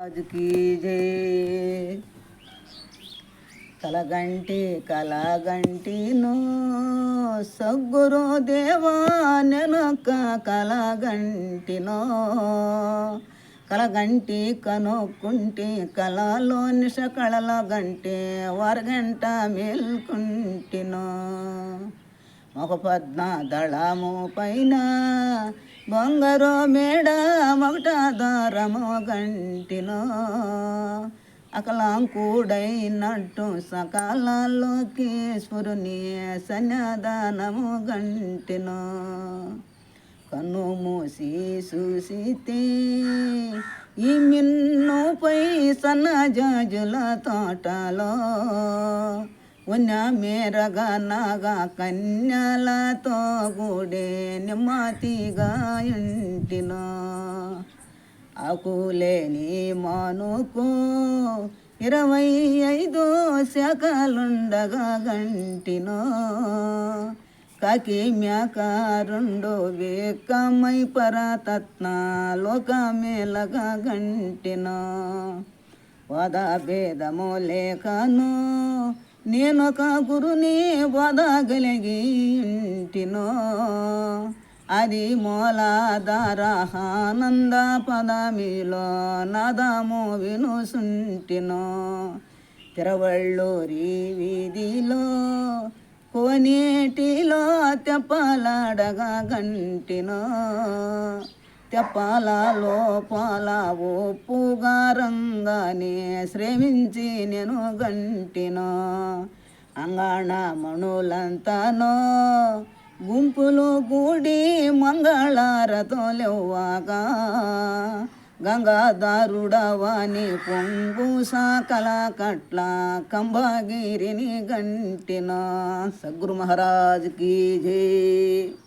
రాజుకి జై. కలగంటి కలగంటిను సగ్గురు దేవా నెనొక్క కలగంటినో కలగంటి కనుక్కుంటి కళలో నిష కళల గంటే వరగంట మేల్కుంటినో. ఒక పద్మ దళము పైన బొంగరు మేడ ఒకట దారము గంటినో అకలాంకుడైనట్టు సకాలంలోకి స్ఫురుని సన్యాదానము గంటినో కన్ను మూసి చూసితే ఈ మిన్నుపై సన్నజాజుల తోటలో. ఉన్న మేరగా కన్యలతో గుడే నెమ్మతిగా ఇంటినా అకులేని మానుకు ఇరవై ఐదు శాఖలుండగా గంటినో కాకి మేక రెండు వేకమై పరతత్న లోకమేలగా గంటినో వద భేదము లేకను నేనొక గురుని వదగలిగి ఇంటినో అది మూలాధారానంద పదమిలో నదము వినుసుంటినో. తిరవళ్ళూరి వీధిలో కోనేటిలో తెప్పలాడగా గంటినో. తెప్పాల లోపాల ఒప్పుగా శ్రమించి నేను గంటినో. అంగణ మణులంతానో. గుంపులు కూడి మంగళారతోలెవ్వాగా గంగాధారుడవాని పొంగు సాకల కట్ల కంబగిరిని గంటిన. సద్గురు మహారాజ్కి జై.